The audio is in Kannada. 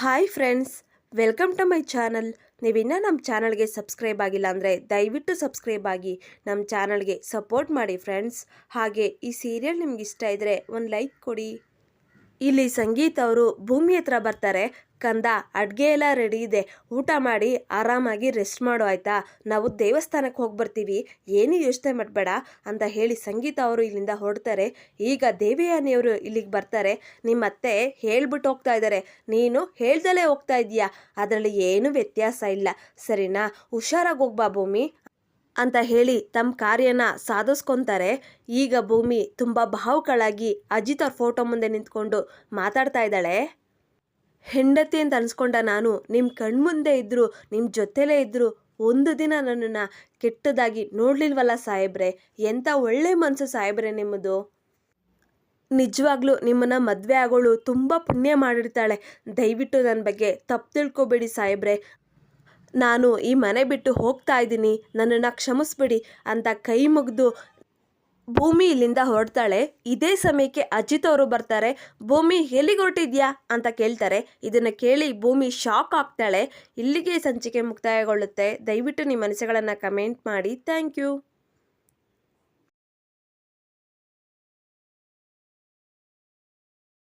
Hi friends, welcome to my channel. ನೀವಿನ್ನೂ ನಮ್ಮ ಚಾನಲ್ಗೆ ಸಬ್ಸ್ಕ್ರೈಬ್ ಆಗಿಲ್ಲ ಅಂದರೆ ದಯವಿಟ್ಟು ಸಬ್ಸ್ಕ್ರೈಬ್ ಆಗಿ ನಮ್ಮ ಚಾನಲ್ಗೆ ಸಪೋರ್ಟ್ ಮಾಡಿ ಫ್ರೆಂಡ್ಸ್. ಹಾಗೆ ಈ ಸೀರಿಯಲ್ ನಿಮ್ಗೆ ಇಷ್ಟ ಇದ್ದರೆ ಒಂದು ಲೈಕ್ ಕೊಡಿ. ಇಲ್ಲಿ ಸಂಗೀತ ಅವರು ಭೂಮಿ ಹತ್ರ ಬರ್ತಾರೆ. ಕಂದ, ಅಡುಗೆ ಎಲ್ಲ ರೆಡಿ ಇದೆ. ಊಟ ಮಾಡಿ ಆರಾಮಾಗಿ ರೆಸ್ಟ್ ಮಾಡು ಆಯಿತಾ? ನಾವು ದೇವಸ್ಥಾನಕ್ಕೆ ಹೋಗಿ ಬರ್ತೀವಿ. ಏನು ಯೋಚನೆ ಮಾಡಬೇಡ ಅಂತ ಹೇಳಿ ಸಂಗೀತ ಅವರು ಇಲ್ಲಿಂದ ಹೊರಡ್ತಾರೆ. ಈಗ ದೇವಿಯಾನಿಯವರು ಇಲ್ಲಿಗೆ ಬರ್ತಾರೆ. ನಿಮ್ಮ ಅತ್ತೆ ಹೇಳ್ಬಿಟ್ಟು ಹೋಗ್ತಾ ಇದ್ದಾರೆ ನೀನು ಹೇಳ್ದಲೇ ಹೋಗ್ತಾ ಇದೀಯಾ ಅದರಲ್ಲಿ ಏನೂ ವ್ಯತ್ಯಾಸ ಇಲ್ಲ. ಸರಿನಾ? ಹುಷಾರಾಗಿ ಹೋಗ್ಬಾ ಭೂಮಿ. ಅಂತ ಹೇಳಿ ತಮ್ಮ ಕಾರ್ಯನ ಸಾಧಿಸ್ಕೊತಾರೆ. ಈಗ ಭೂಮಿ ತುಂಬ ಭಾವುಕಳಾಗಿ ಅಜಿತ್ ಅವ್ರ ಫೋಟೋ ಮುಂದೆ ನಿಂತ್ಕೊಂಡು ಮಾತಾಡ್ತಾ ಇದ್ದಾಳೆ. ಹೆಂಡತಿ ಅಂತ ಅನ್ಸ್ಕೊಂಡ ನಾನು ನಿಮ್ಮ ಕಣ್ಮುಂದೆ ಇದ್ದರು ನಿಮ್ಮ ಜೊತೆಲೇ ಇದ್ದರು ಒಂದು ದಿನ ನನ್ನನ್ನು ಕೆಟ್ಟದಾಗಿ ನೋಡ್ಲಿಲ್ವಲ್ಲ ಸಾಹೇಬ್ರೆ? ಎಂಥ ಒಳ್ಳೆ ಮನಸ್ಸು ಸಾಹೇಬ್ರೆ ನಿಮ್ಮದು? ನಿಜವಾಗ್ಲೂ ನಿಮ್ಮನ್ನು ಮದುವೆ ಆಗೋಳು ತುಂಬ ಪುಣ್ಯ ಮಾಡಿರ್ತಾಳೆ. ದಯವಿಟ್ಟು ನನ್ನ ಬಗ್ಗೆ ತಪ್ಪು ತಿಳ್ಕೊಬೇಡಿ ಸಾಹೇಬ್ರೆ. ನಾನು ಈ ಮನೆ ಬಿಟ್ಟು ಹೋಗ್ತಾ ಇದ್ದೀನಿ. ನನ್ನನ್ನು ಕ್ಷಮಿಸ್ಬಿಡಿ ಅಂತ ಕೈ ಮುಗಿದು ಭೂಮಿ ಇಲ್ಲಿಂದ ಹೊರಡ್ತಾಳೆ. ಇದೇ ಸಮಯಕ್ಕೆ ಅಜಿತ್ ಅವರು ಬರ್ತಾರೆ. ಭೂಮಿ ಎಲ್ಲಿಗೆ ಹೊರಟಿದ್ಯಾ ಅಂತ ಕೇಳ್ತಾರೆ. ಇದನ್ನು ಕೇಳಿ ಭೂಮಿ ಶಾಕ್ ಆಗ್ತಾಳೆ. ಇಲ್ಲಿಗೆ ಸಂಚಿಕೆ ಮುಕ್ತಾಯಗೊಳ್ಳುತ್ತೆ. ದಯವಿಟ್ಟು ನಿಮ್ಮ ಮನಸ್ಸುಗಳನ್ನು ಕಮೆಂಟ್ ಮಾಡಿ. Thank you